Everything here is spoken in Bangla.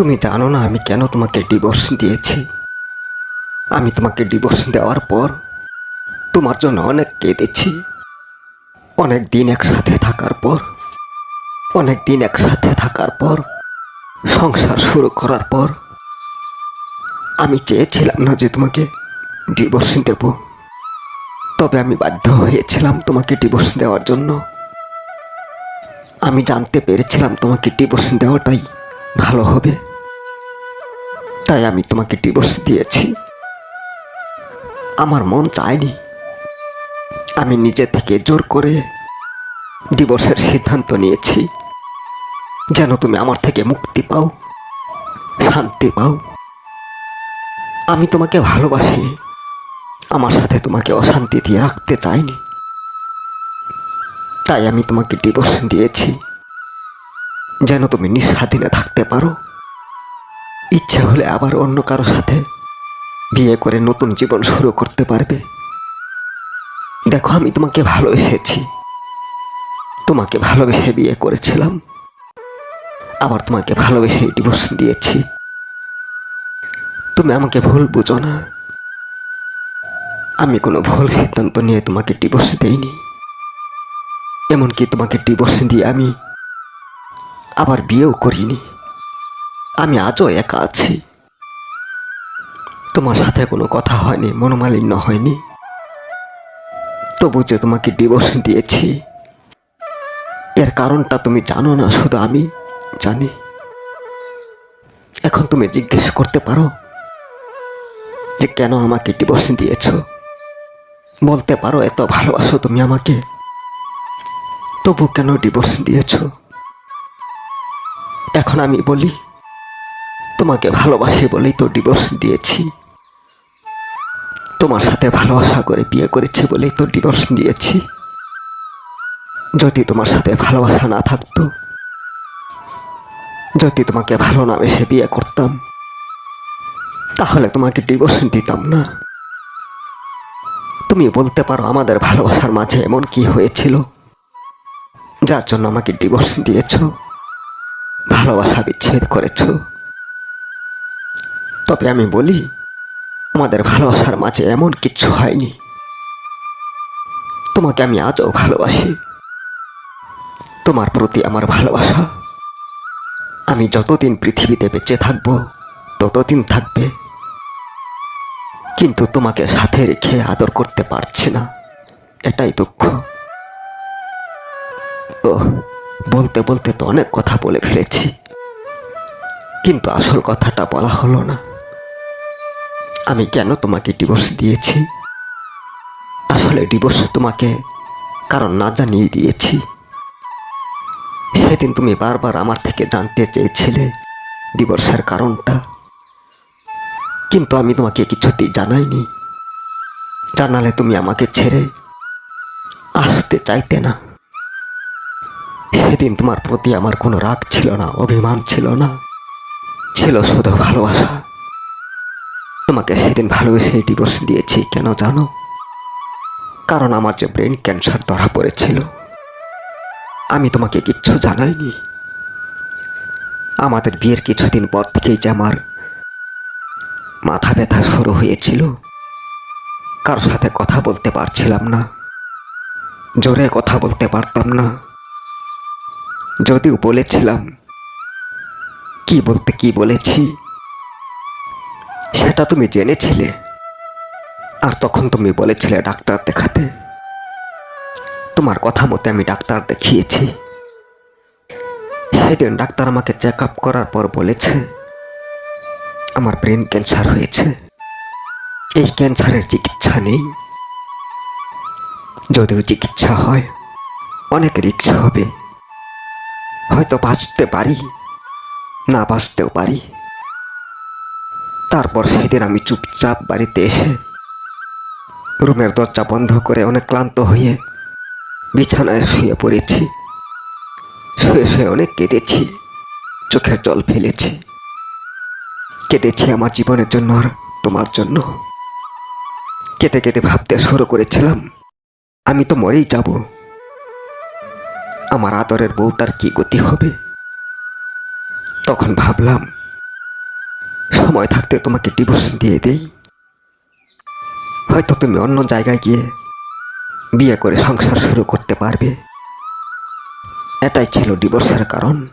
তুমি জানো না আমি কেন তোমাকে ডিভোর্স দিয়েছি? আমি তোমাকে ডিভোর্স দেওয়ার পর তোমার জন্য অনেক কেঁদেছি। অনেক দিন একসাথে থাকার পর, অনেক দিন একসাথে থাকার পর, সংসার শুরু করার পর আমি চেয়েছিলাম না যে তোমাকে ডিভোর্স দেব। তবে আমি বাধ্য হয়েছিলাম তোমাকে ডিভোর্স দেওয়ার জন্য। আমি জানতে পেরেছিলাম তোমাকে ডিভোর্স দেওয়াটাই ভালো হবে। তাই আমি তোমাকে ডিভোর্স দিয়েছি। আমার মন চায়নি। আমি নিজে থেকে জোর করে ডিভোর্সের সিদ্ধান্ত নিয়েছি। যেন তুমি আমার থেকে মুক্তি পাও, শান্তি পাও। আমি তোমাকে ভালোবাসি। আমার সাথে তোমাকে অশান্তি দিয়ে রাখতে চাইনি। তাই আমি তোমাকে ডিভোর্স দিয়েছি। যেন তুমি নিঃস্বাধীনে থাকতে পারো। ইচ্ছে হলে আবার অন্য কারও সাথে বিয়ে করে নতুন জীবন শুরু করতে পারবে। দেখো, আমি তোমাকে ভালোবেসেছি। তোমাকে ভালোবেসে বিয়ে করেছিলাম। আবার তোমাকে ভালোবেসে ডিভোর্স দিয়েছি। তুমি আমাকে ভুল বুঝো না। আমি কোনো ভুল সিদ্ধান্ত নিয়ে তোমাকে ডিভোর্স দেইনি। এমনকি তোমাকে ডিভোর্স দিয়ে আমি আবার বিয়েও করিনি। আমি আজও একা আছি। তোমার সাথে কোনো কথা হয়নি, মনোমালিন্য হয়নি। তবু যে তোমাকে ডিভোর্স দিয়েছি, এর কারণটা তুমি জানো না, শুধু আমি জানি। এখন তুমি জিজ্ঞেস করতে পারো যে কেন আমাকে ডিভোর্স দিয়েছ? বলতে পারো, এত ভালোবাসো তুমি আমাকে। তবু কেন ডিভোর্স দিয়েছ? এখন আমি বলি তোমাকে ভালোবাসি বলেই তো ডিভোর্স দিয়েছি। তোমার সাথে ভালোবাসা করে বিয়ে করেছি বলেই তো ডিভোর্স দিয়েছি। যদি তোমার সাথে ভালোবাসা না থাকতো, যদি তোমাকে ভালো না বেসে বিয়ে করতাম, তাহলে তোমাকে ডিভোর্স দিতাম না। তুমি বলতে পারো আমাদের ভালোবাসার মাঝে এমন কি হয়েছিল? যার জন্য আমাকে ডিভোর্স দিয়েছ, ভালোবাসা বিচ্ছেদ করেছ। তবে আমি বলি আমাদের ভালোবাসার মাঝে এমন কিচ্ছু হয়নি। তোমাকে আমি আজও ভালোবাসি। তোমার প্রতি আমার ভালোবাসা। আমি যতদিন পৃথিবীতে বেঁচে থাকব, ততদিন থাকবে। কিন্তু তোমাকে সাথে রেখে আদর করতে পারছি না। এটাই দুঃখ। ও, বলতে বলতে তো অনেক কথা বলে ফেলেছি। কিন্তু আসল কথাটা বলা হলো না। আমি কেন তোমাকে ডিভোর্স দিয়েছি? আসলে ডিভোর্স তোমাকে কারণ না জানিয়ে দিয়েছি। সেদিন তুমি বারবার আমার থেকে জানতে চেয়েছিলে ডিভোর্সের কারণটা। কিন্তু আমি তোমাকে কিছুতেই জানাইনি। জানালে তুমি আমাকে ছেড়ে আসতে চাইতে না। সেদিন তোমার প্রতি আমার কোনো রাগ ছিল না, অভিমান ছিল না। ছিল শুধু ভালোবাসা। তোমাকে সেদিন ভালোবেসে ডিভোর্স দিয়েছি, কেন জানো? কারণ আমার যে ব্রেন ক্যান্সার ধরা পড়েছিল, আমি তোমাকে কিচ্ছু জানাইনি। আমাদের বিয়ের কিছুদিন পর থেকেই যে আমার মাথা ব্যথা শুরু হয়েছিল, কারোর সাথে কথা বলতে পারছিলাম না, জোরে কথা বলতে পারতাম না। যদিও বলেছিলাম, কি বলতে কি বলেছি সেটা তুমি জেনেছিলে। আর তখন তুমি বলেছিলে ডাক্তার দেখাতে। তোমার কথা মতে আমি ডাক্তার দেখিয়েছি। সেদিন ডাক্তার আমাকে চেক আপ করার পর বলেছে, আমার ব্রেন ক্যান্সার হয়েছে। এই ক্যান্সারের চিকিৎসা নেই। যদিও চিকিৎসা হয়, অনেক রিক্স হবে। হয়তো বাঁচতে পারি, না বাঁচতেও পারি। তারপর সেদিন আমি চুপচাপ বাড়িতে এসে রুমের দরজা বন্ধ করে অনেক ক্লান্ত হয়ে বিছানায় শুয়ে পড়েছি। শুয়ে শুয়ে অনেক কেঁদেছি। চোখের জল ফেলেছি। কেঁদেছি আমার জীবনের জন্য আর তোমার জন্য। কেঁদে কেঁদে ভাবতে শুরু করেছিলাম, আমি তো মরেই যাব। আমার আদরের বউটার কি গতি হবে? তখন ভাবলাম সময় থাকতে তোমাকে ডিভোর্স দিয়ে দেই। হয়তো তুমি অন্য জায়গায় গিয়ে বিয়ে করে সংসার শুরু করতে পারবে। এটাই ছিল ডিভোর্সের কারণ।